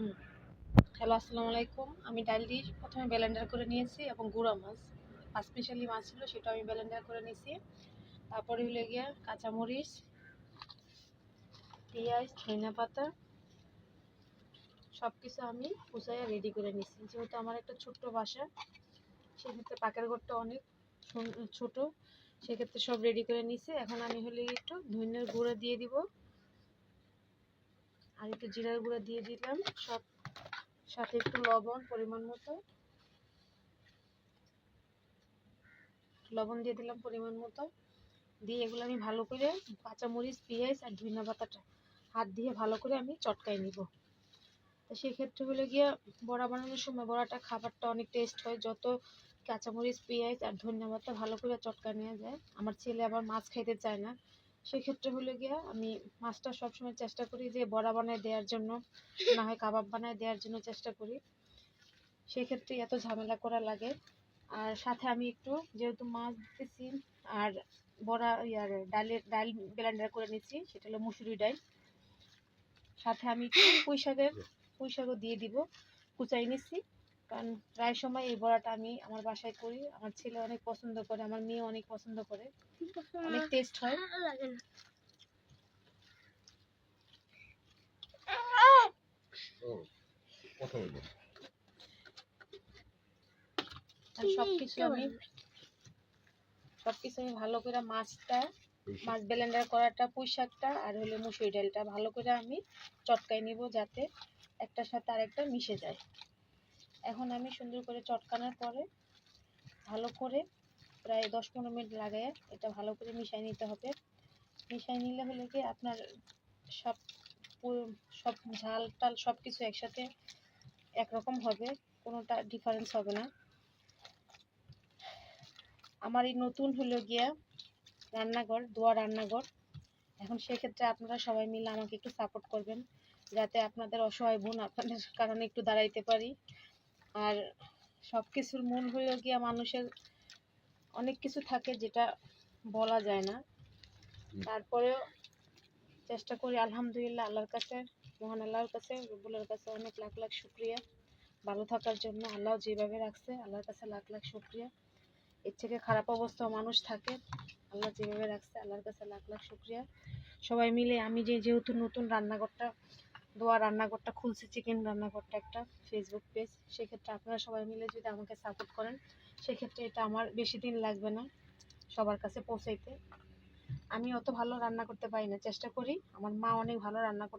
Hello, আসসালামু আলাইকুম। আমি ডাল দিয়ে প্রথমে ব্লেন্ডার করে নিয়েছি এবং গুঁড়া মাছ। মিশালি মাছ ছিল, সেটা আমি ব্লেন্ডার করে নিয়েছি। তারপরে হলে গিয়ে কাঁচামরিচ, পেঁয়াজ, ধনিয়া পাতা সব কিছু আমি কুচাইয়া রেডি করে নিয়েছি। যেহেতু আমার একটা ছোট্ট বাসা, সেক্ষেত্রে পাকের ঘরটা অনেক ছোট, সেক্ষেত্রে সব রেডি করে নিয়েছি। এখন আমি হলে একটু ধনিয়ার গুঁড়া দিয়ে দিব। আর একটু জিরার গুঁড়া দিয়ে দিলাম, সব সাথে একটু লবণ পরিমাণ মতো। লবণ দিয়ে দিলাম পরিমাণ মতো। দিয়ে এগুলো আমি ভালো করে কাঁচামরিচ, পেঁয়াজ আর ধনিয়া পাতাটা হাত দিয়ে ভালো করে আমি চটকাই নিব। তো সেক্ষেত্রে হলে গিয়ে বড়া বানানোর সময় বড়াটা খাবারটা অনেক টেস্ট হয়। যত কাঁচামরিচ, পেঁয়াজ আর ধনিয়া পাতা ভালো করে চটকা নেওয়া যায়। আমার ছেলে আবার মাছ খাইতে চায় না। সেক্ষেত্রে হলে গিয়ে আমি মাছটা সবসময় চেষ্টা করি যে বড়া বানায় দেওয়ার জন্য, না হয় কাবাব বানায় দেওয়ার জন্য চেষ্টা করি। সেক্ষেত্রে এত ঝামেলা করা লাগে। আর সাথে আমি একটু যেহেতু মাছ দিতেছি আর বড়া ইয়ার ডালের, ডাল ব্লেন্ডার করে নিচ্ছি সেটা হলো মুসুরি ডাল। সাথে আমি পুঁই শাকের পুঁই শাকও দিয়ে দিব। কুচাই নিচ্ছি কারণ প্রায় সময় এই বড়াটা আমি আমার বাসায় করি। আমার ছেলে অনেক পছন্দ করে আমার মেয়ে অনেক পছন্দ করে। অনেক টেস্ট হয়। সবকিছু আমি সবকিছু আমি ভালো করে মাছটা মাছ ব্লেন্ডার করাটা পুঁই শাকটা আর হলো মুসুরি ডালটা ভালো করে আমি চটকাই নিব যাতে একটার সাথে আরেকটা মিশে যায়। এখন আমি সুন্দর করে চটকানোর পরে ভালো করে প্রায় দশ পনেরো মিনিট লাগায় এটা ভালো করে মিশাই নিতে হবে। মিশাই নিলে হলে কি আপনার সব সব ঝাল টাল সব কিছু একসাথে একরকম হবে, কোনোটা ডিফারেন্স হবে না। আমার এই নতুন হলো গিয়া রান্নাঘর, দোয়া রান্নাঘর। এখন সেক্ষেত্রে আপনারা সবাই মিলে আমাকে একটু সাপোর্ট করবেন, যাতে আপনাদের অসহায় বোন আপনাদের কারণে একটু দাঁড়াইতে পারি। আর সব কিছুর মূল হলো গিয়া মানুষের অনেক কিছু থাকে যেটা বলা যায় না। তারপরেও চেষ্টা করি আলহামদুলিল্লাহ আল্লাহর কাছে মহান আল্লাহর কাছে রব্বুলের কাছে অনেক লাখ লাখ শুক্রিয়া। ভালো থাকার জন্য আল্লাহ যেভাবে রাখছে আল্লাহর কাছে লাখ লাখ শুক্রিয়া। এর থেকে খারাপ অবস্থা মানুষ থাকে। আল্লাহ যেভাবে রাখছে আল্লাহর কাছে লাখ লাখ শুক্রিয়া। সবাই মিলে আমি যে যেহেতু নতুন রান্নাঘরটা দোয়া রান্নাঘরটা খুলছে চিকেন রান্নাঘরটা একটা ফেসবুক পেজ সেক্ষেত্রে আপনারা সবাই মিলে যদি আমাকে সাপোর্ট করেন, সেক্ষেত্রে এটা আমার বেশি দিন লাগবে না সবার কাছে পৌঁছাইতে। আমি অত ভালো রান্না করতে পারি না, চেষ্টা করি। আমার মা অনেক ভালো রান্না করতে